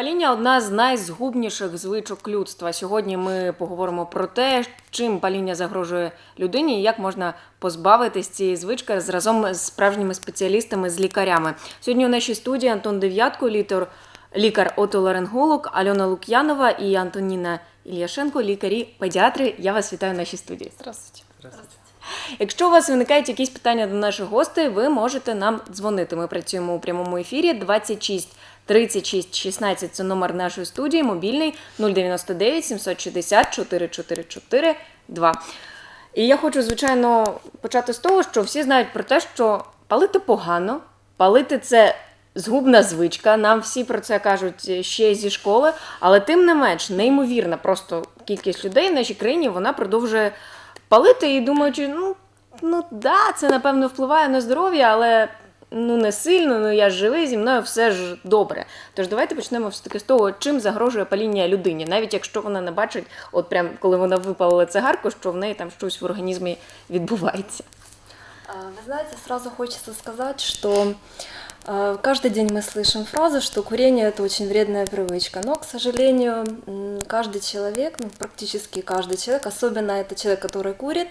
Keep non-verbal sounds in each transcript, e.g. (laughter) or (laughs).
Паління одна з найзгубніших звичок людства. Сьогодні ми поговоримо про те, чим паління загрожує людині і як можна позбавитись цієї звички разом з справжніми спеціалістами, з лікарями. Сьогодні у нашій студії Антон Дев'ятко, літер, лікар отоларинголог, Альона Лук'янова і Антоніна Ільяшенко, лікарі-педіатри. Я вас вітаю в нашій студії. Здравствуйте. Якщо у вас виникають якісь питання до наших гостей, ви можете нам дзвонити. Ми працюємо у прямому ефірі 26 36 16 – це номер нашої студії, мобільний 099 760 444 2. І я хочу, звичайно, почати з того, що всі знають про те, що палити погано, палити це згубна звичка. Нам всі про це кажуть ще зі школи, але тим не менш, неймовірна просто кількість людей в нашій країні вона продовжує палити і думаючи, ну, ну да, це напевно впливає на здоров'я, але ну не сильно, ну я живий, зі мною все ж добре. Тож давайте почнемо все таки з того, чим загрожує паління людині, навіть якщо вона не бачить, от прям коли вона випалила цигарку, що в неї там щось в організмі відбувається. А, Вы знаете, сразу хочется сказать, э, каждый день мы слышим фразу, что курение это очень вредная привычка. Но, к сожалению, каждый человек, ну, практически каждый человек, особенно это человек, который курит,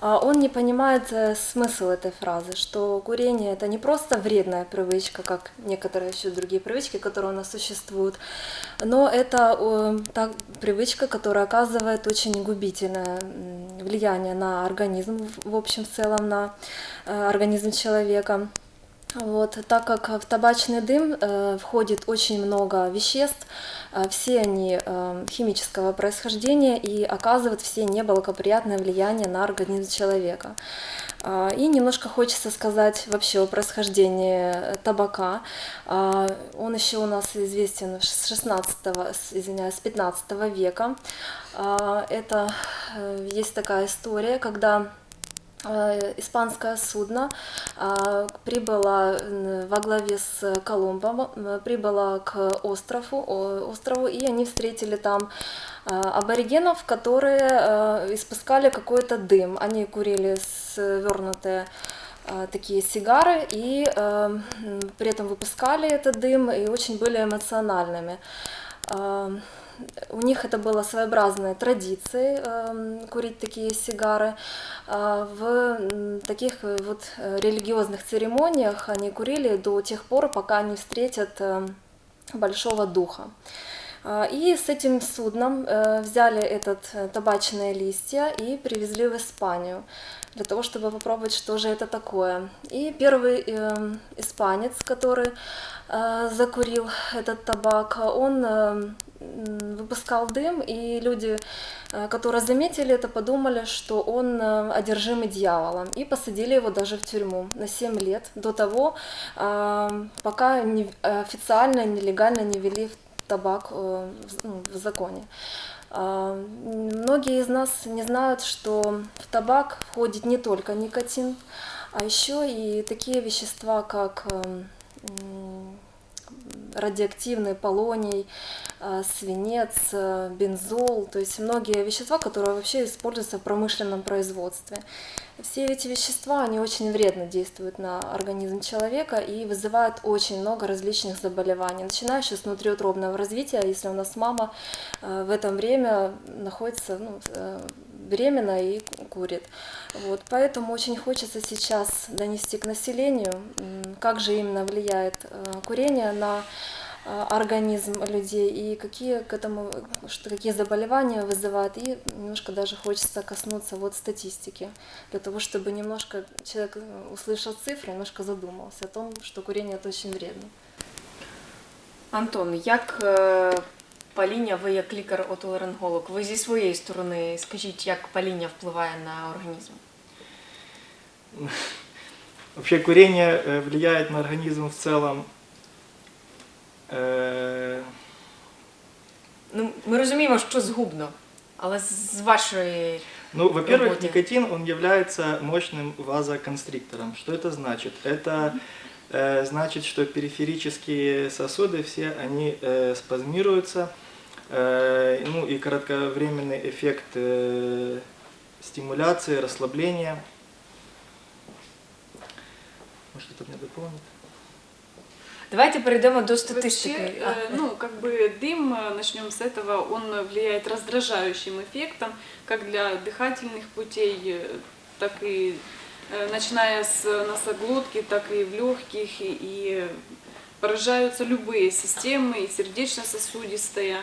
а, он не понимает э, смысл этой фразы, что курение это не просто вредная привычка, как некоторые еще другие привычки, которые у нас существуют, но это э, та привычка, которая оказывает очень губительное влияние на организм, в- общем, в целом на э, организм человека. Вот, так как в табачный дым э, входит очень много веществ, э, все они э, химического происхождения и оказывают все неблагоприятное влияние на организм человека. А, И немножко хочется сказать вообще о происхождении э, табака. А, Он еще у нас известен с 16 с- извиняюсь, с 15 века. А, Это э, есть такая история, когда э, испанское судно а, прибыло во главе с Колумбом, прибыло к острову, острову, и они встретили там а, аборигенов, которые а, испускали какой-то дым. Они курили свернутые а, такие сигары и при этом выпускали этот дым и очень были эмоциональными. У них это было своеобразной традицией эм, курить такие сигары. А В таких э, вот э, религиозных церемониях они курили до тех пор, пока не встретят э, большого духа. А, И с этим судном взяли этот табачные листья и привезли в Испанию для того, чтобы попробовать, что же это такое. И первый э, испанец, который закурил этот табак, он э, м, выпускал дым, и люди, э, которые заметили это, подумали, что он э, одержимый дьяволом, и посадили его даже в тюрьму на 7 лет до того, э, пока официально, нелегально не ввели табак в, ну, в законе. Многие из нас не знают, что в табак входит не только никотин, а еще и такие вещества, как радиоактивный полоний, а, свинец, э, бензол, то есть многие вещества, которые вообще используются в промышленном производстве. Все эти вещества, они очень вредно действуют на организм человека и вызывают очень много различных заболеваний, начиная еще с внутриутробного развития, если у нас мама э, в это время находится ну, э, беременна и курит. Вот, поэтому очень хочется сейчас донести к населению, как же именно влияет э, курение на э, организм людей и какие к этому, что, какие заболевания вызывает. И немножко даже хочется коснуться вот статистики, для того, чтобы немножко человек, э, услышал цифры, немножко задумался о том, что курение это очень вредно. Антон, як паління, ви як лікар-отоларинголог, ви зі своєї сторони скажіть, як паління впливає на організм? Вообще курение э, влияет на организм в целом. Э, Ну, ми розуміємо, що згубно, але з вашої Ну, во-первых, Работе. никотин, он является мощным вазоконстриктором. Что это значит? Это э, значит, что периферические сосуды все, они э, спазмируются, э, ну и кратковременный эффект э, стимуляции, расслабления. Может, кто-то мне дополнит? Давайте перейдемо до Вообще, статистики. э, ну, как бы дым, э, начнем с этого, он влияет раздражающим эффектом, как для дыхательных путей, э, так и э, начиная с носоглотки, так и в легких, и, поражаются любые системы, и сердечно-сосудистая, э,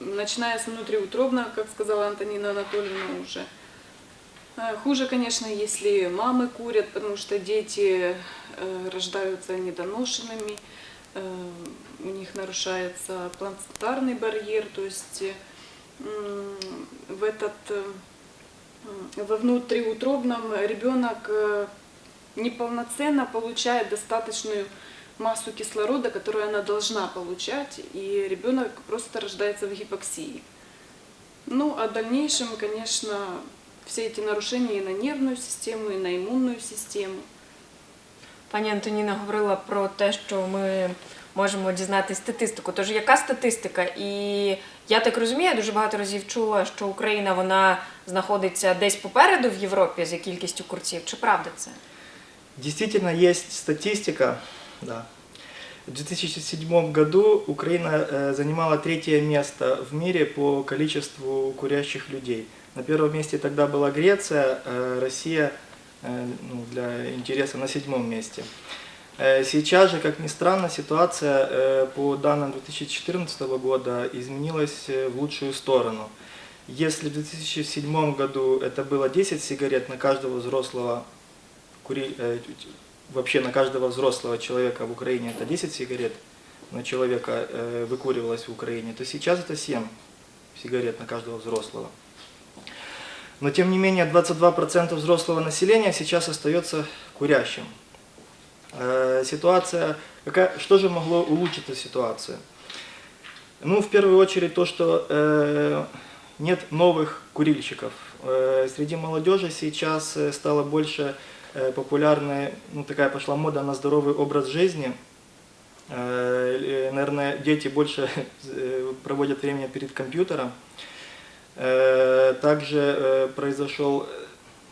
начиная с внутриутробно, как сказала Антонина Анатольевна уже. Э, Хуже, конечно, если мамы курят, потому что дети э, рождаются недоношенными, э, у них нарушается плацентарный барьер, то есть в этот во внутриутробном ребенок неполноценно получает достаточную массу кислорода, которую она должна получать, и ребенок просто рождается в гипоксии. Ну, а в дальнейшем, конечно, все эти нарушения и на нервную систему, и на иммунную систему. Пані Антоніна говорила про те, що ми можемо дізнатися статистику. Тож яка статистика? І я так розумію, я дуже багато разів чула, що Україна вона знаходиться десь попереду в Європі за кількістю курців. Чи правда це? Действительно, есть статистика. Да. В 2007 году Украина э, занимала третье место в мире по количеству курящих людей. На первом месте тогда была Греция, э, Россия, э, ну, для интереса, на седьмом месте. Сейчас же, как ни странно, ситуация по данным 2014 года изменилась в лучшую сторону. Если в 2007 году это было 10 сигарет на каждого взрослого кури... вообще на каждого взрослого человека в Украине это 10 сигарет на человека э, выкуривалось в Украине, то сейчас это 7 сигарет на каждого взрослого. Но тем не менее 22% взрослого населения сейчас остается курящим. Э, Ситуация, какая, что же могло улучшить эту ситуацию? Ну, в первую очередь то, что э, нет новых курильщиков. Э, среди молодежи сейчас э, стало больше э, популярной, ну, такая пошла мода на здоровый образ жизни. Э, э, наверное, дети больше (laughs) проводят время перед компьютером. Также произошел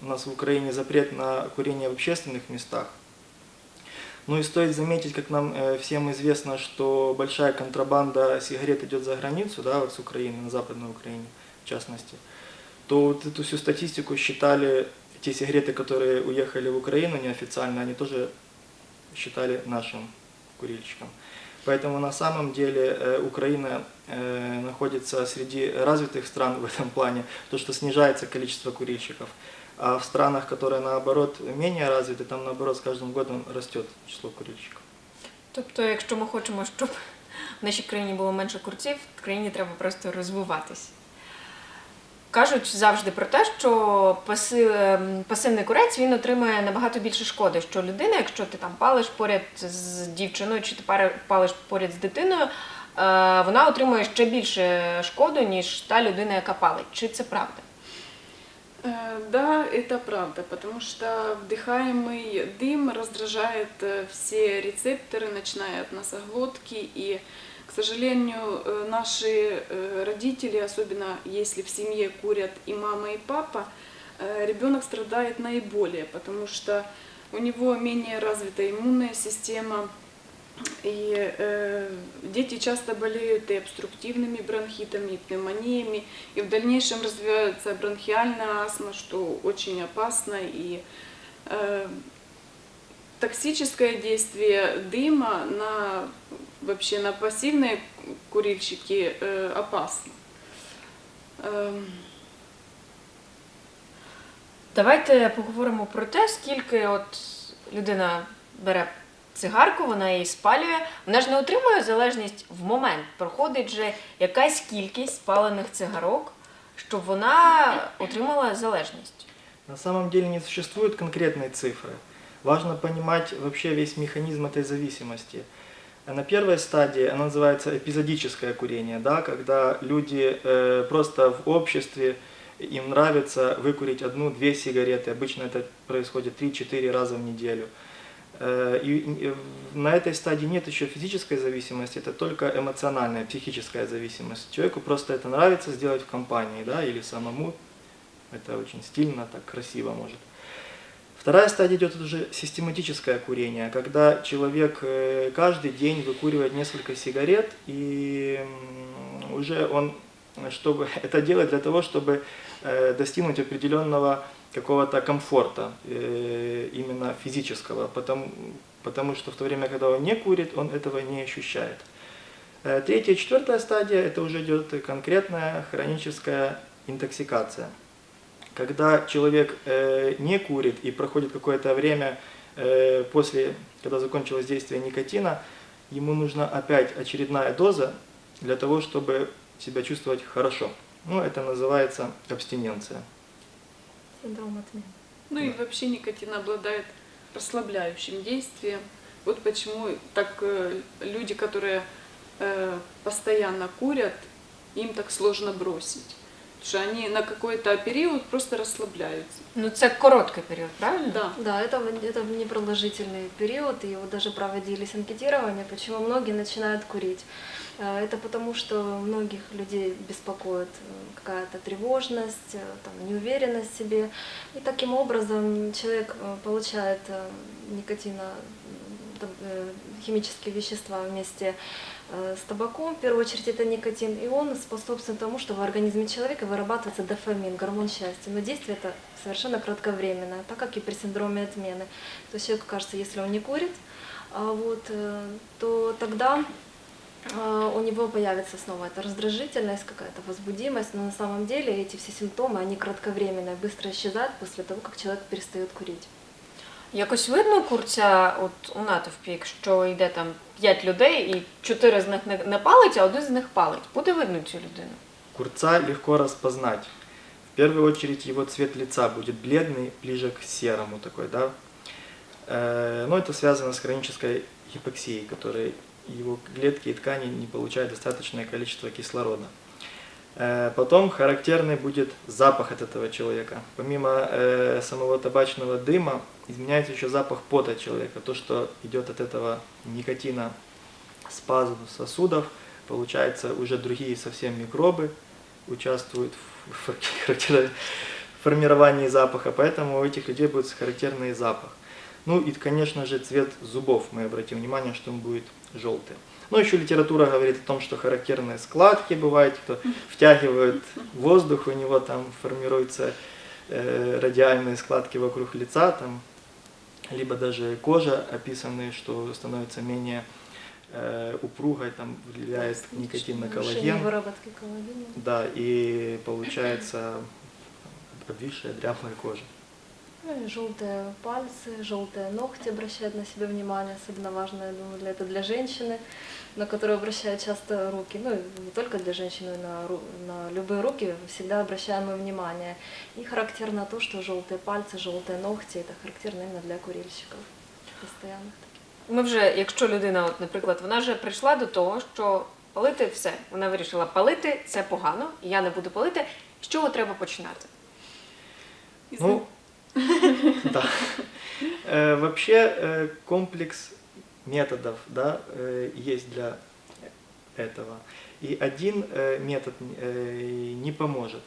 у нас в Украине запрет на курение в общественных местах. Ну и стоит заметить, как нам всем известно, что большая контрабанда сигарет идет за границу, да, вот с Украины, на Западной Украине в частности, то вот эту всю статистику считали, те сигареты, которые уехали в Украину неофициально, они тоже считали нашим курильщикам. Поэтому на самом деле э, Украина э, находится среди развитых стран (laughs) в этом плане, то что снижается количество курильщиков. А в странах, которые наоборот менее развиты, там наоборот с каждым годом растет число курильщиков. Тобто, якщо ми хочемо, щоб в нашій країні було менше курців, країні треба просто розвиватись. Кажуть завжди про те, що паси, ем, пасивний курець він отримує набагато більше шкоди. Що людина, якщо ти там палиш поряд з дівчиною, чи ти пари- палиш поряд з дитиною, е, вона отримує ще більше шкоду, ніж та людина, яка палить. Чи це правда? Э, Да, это правда, потому что вдыхаемый дым раздражает э, все рецепторы, начиная от носоглотки. И, к сожалению, э, наши э, родители, особенно если в семье курят и мама, и папа, э, ребенок страдает наиболее, потому что у него менее развита иммунная система, и э, дети часто болеют и обструктивными бронхитами, и пневмониями, и в дальнейшем развивается бронхиальная астма, что очень опасно. И э, токсическое действие дыма на вообще на пассивные курильщики э, опасно. Эм, Давайте поговоримо про те, скільки от людина бере цигарку, вона її спалює. Вона ж не отримує залежність в момент. Проходить же якась кількість спалених цигарок, щоб вона отримала залежність. На самом деле не существует конкретной цифры. Важно понимать вообще весь механизм этой зависимости. На первой стадии она называется эпизодическое курение, да, когда люди э, просто в обществе им нравится выкурить одну-две сигареты. Обычно это происходит 3-4 раза в неделю. Э, и на этой стадии нет еще физической зависимости, это только эмоциональная, психическая зависимость. Человеку просто это нравится сделать в компании, да, или самому. Это очень стильно, так красиво может. Вторая стадия идет уже систематическое курение, когда человек э, каждый день выкуривает несколько сигарет, и уже он, чтобы (laughs) это делает для того, чтобы э, достигнуть определенного какого-то комфорта, э, именно физического, потому, потому что в то время, когда он не курит, он этого не ощущает. Третья четвертая стадия – это уже идет конкретная хроническая интоксикация. Когда человек э, не курит и проходит какое-то время э, после, когда закончилось действие никотина, ему нужна опять очередная доза для того, чтобы себя чувствовать хорошо. Ну, это называется абстиненция. Синдром отмены. Ну и вообще никотин обладает расслабляющим действием. Вот почему так э, люди, которые э, постоянно курят, им так сложно бросить. Что они на какой-то период просто расслабляются. Ну це короткий період, правильно? Да. Да, это, это непродолжительный период, и вот даже проводились анкетирования, почему многие начинают курить. Э, Это потому, что многих людей беспокоит э, какая-то тревожность, э, там, неуверенность в себе. И таким образом человек получает э, химические вещества вместе э, с табаком, в первую очередь это никотин, и он способствует тому, что в организме человека вырабатывается дофамин, гормон счастья. Но действие это совершенно кратковременное, так как и при синдроме отмены. То есть человеку кажется, если он не курит, а вот, э, то тогда э, у него появится снова эта раздражительность, какая-то возбудимость, но на самом деле эти все симптомы, они кратковременные, быстро исчезают после того, как человек перестает курить. Якось видно курця от у натовпі, якщо йде там п'ять людей і чотири з них не, не палить, а один з них палить. Буде видно цю людину. Курца легко распознать. В первую очередь его цвет лица будет бледный, ближе к серому такой, да. Э, Но это связано с хронической гипоксией, которой его клетки и ткани не получают достаточное количество кислорода. Э, Потом характерный будет запах от этого человека. Помимо э, самого табачного дыма, изменяется еще запах пота человека. То, что идет от этого никотина, спазм сосудов, получается уже другие совсем микробы участвуют в формировании запаха, поэтому у этих людей будет характерный запах. Ну и, конечно же, цвет зубов. Мы обратим внимание, что он будет желтый. Ну, еще литература говорит о том, что характерные складки бывают, кто (laughs) втягивает воздух, у него там формируются э, радиальные складки вокруг лица, там, либо даже кожа описаны, что становится менее э, упругой, там влияет никотин на коллаген. выработки коллагена. Да, и получается обвисшая дряблая кожа. Ну Желтые пальцы, желтые ногти обращают на себя внимание, особенно важно, я думаю, для это для женщины, на которую обращают часто руки, ну и не только для женщин, но и на, ру- на любые руки всегда обращаем мы внимание. И характерно то, что желтые пальцы, желтые ногти, это характерно именно для курильщиков постоянных. Ми вже, якщо людина, от, наприклад, вона вже прийшла до того, що палити все, вона вирішила палити це погано, і я не буду палити. З чого треба починати? Из- Ну, да. Э, Вообще э, комплекс методов да, э, есть для этого. И один э, метод э, не поможет.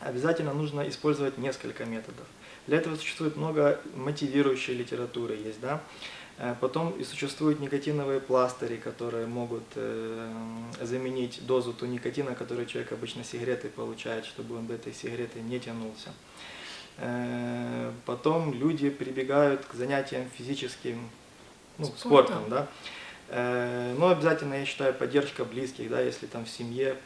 Обязательно нужно использовать несколько методов. Для этого существует много мотивирующей литературы есть, да. Э, Потом и существуют никотиновые пластыри, которые могут э, заменить дозу ту никотина, которую человек обычно сигаретой получает, чтобы он до этой сигареты не тянулся. Э, Потом люди прибегают к занятиям физическим, ну, Спортом. спортом, да. Э, Но обязательно, я считаю, поддержка близких, да, если там в семье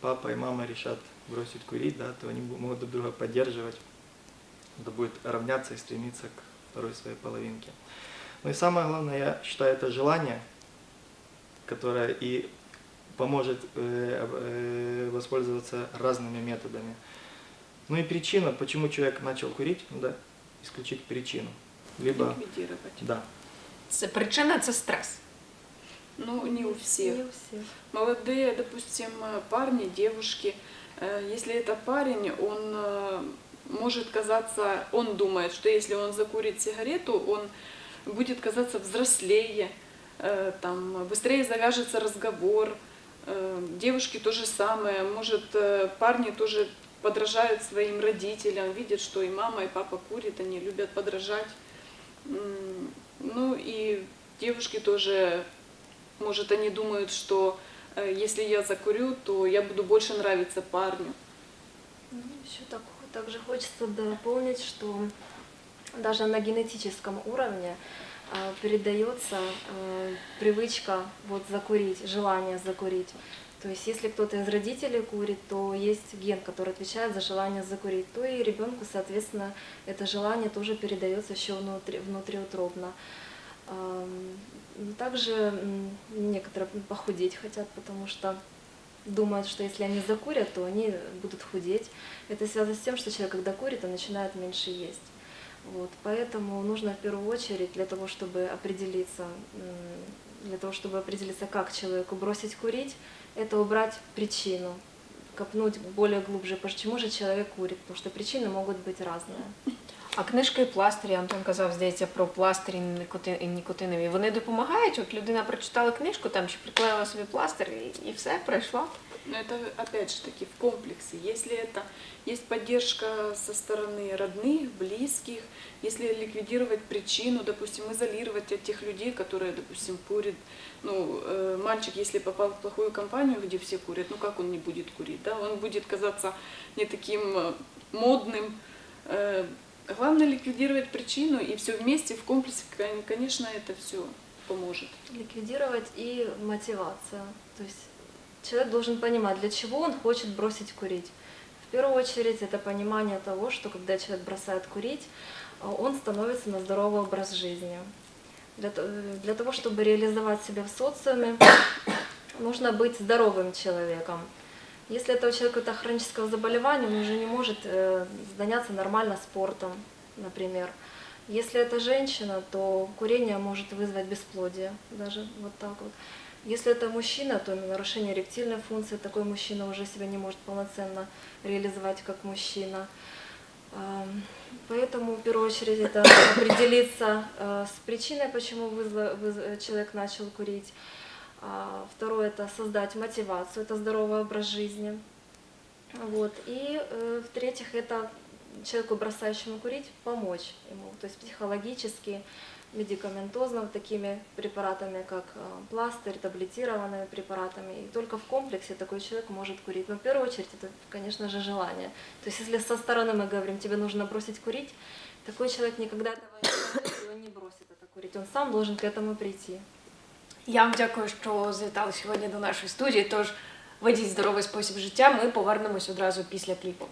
папа и мама решат бросить курить, да, то они могут друг друга поддерживать, это будет равняться и стремиться к второй своей половинке. Ну и самое главное, я считаю, это желание, которое и поможет э, э, воспользоваться разными методами. Ну и причина, почему человек начал курить, надо исключить причину. Либо, ликвидировать. да, Це причина це стрес. Ну, не у всех. Не у всех. Молодые, допустим, парни, девушки, э, если это парень, он э, может казаться, он думает, что если он закурит сигарету, он будет казаться взрослее, э, там, быстрее завяжется разговор. Девушки то же самое, может, парни тоже подражают своим родителям, видят, что и мама, и папа курят, они любят подражать. Ну и девушки тоже, может, они думают, что э, если я закурю, то я буду больше нравиться парню. Ну, еще так, также хочется дополнить, что даже на генетическом уровне а, передается а, привычка вот закурить, желание закурить. То есть если кто-то из родителей курит, то есть ген, который отвечает за желание закурить, то и ребенку, соответственно, это желание тоже передается еще внутри, внутриутробно. Ну, Также некоторые похудеть хотят, потому что думают, что если они закурят, то они будут худеть. Это связано с тем, что человек, когда курит, он начинает меньше есть. Вот, поэтому нужно в первую очередь для того, чтобы определиться, для того, чтобы определиться, как человеку бросить курить, это убрать причину, копнуть более глубже, почему же человек курит, потому что причины могут быть разные. А книжки і пластирі, Антон казав, здається, про пластирі нікоти- і нікотинові. Вони допомагають? От людина прочитала книжку там чи приклеїла собі пластир і, і все пройшло. Но это опять же таки в комплексе. Если это есть поддержка со стороны родных, близких, если ликвидировать причину, допустим, изолировать от тех людей, которые, допустим, курят. Ну, э, мальчик, если попал в плохую компанию, где все курят, ну как он не будет курить, да? Он будет казаться не таким э, модным. Э, Главное ликвидировать причину, и все вместе в комплексе, кон- конечно, это все поможет. Ликвидировать и мотивация. То есть человек должен понимать, для чего он хочет бросить курить. В первую очередь это понимание того, что когда человек бросает курить, а, он становится на здоровый образ жизни. Для, э, для того, чтобы реализовать себя в социуме, (coughs) нужно быть здоровым человеком. Если это у человека это хроническое заболевание, он уже не может э, заняться нормально спортом, например. Если это женщина, то курение может вызвать бесплодие, даже вот так вот. Если это мужчина, то нарушение эректильной функции, такой мужчина уже себя не может полноценно реализовать как мужчина. Ам, Поэтому в первую очередь это определиться э, с причиной, почему человек начал курить. А, Второе это создать мотивацию, это здоровый образ жизни. Вот. И э, в-третьих, это человеку, бросающему курить, помочь ему, то есть психологически, медикаментозно, вот такими препаратами, как э, пластырь, таблетированными препаратами. И только в комплексе такой человек может курить. Но в первую очередь это, конечно же, желание. То есть если со стороны мы говорим, тебе нужно бросить курить, такой человек никогда этого не сделает, и он не бросит это курить. Он сам должен к этому прийти. Я вам дякую, що завітали сьогодні до нашої студії. Тож ведіть здоровий спосіб життя. Ми повернемось одразу після кліпу.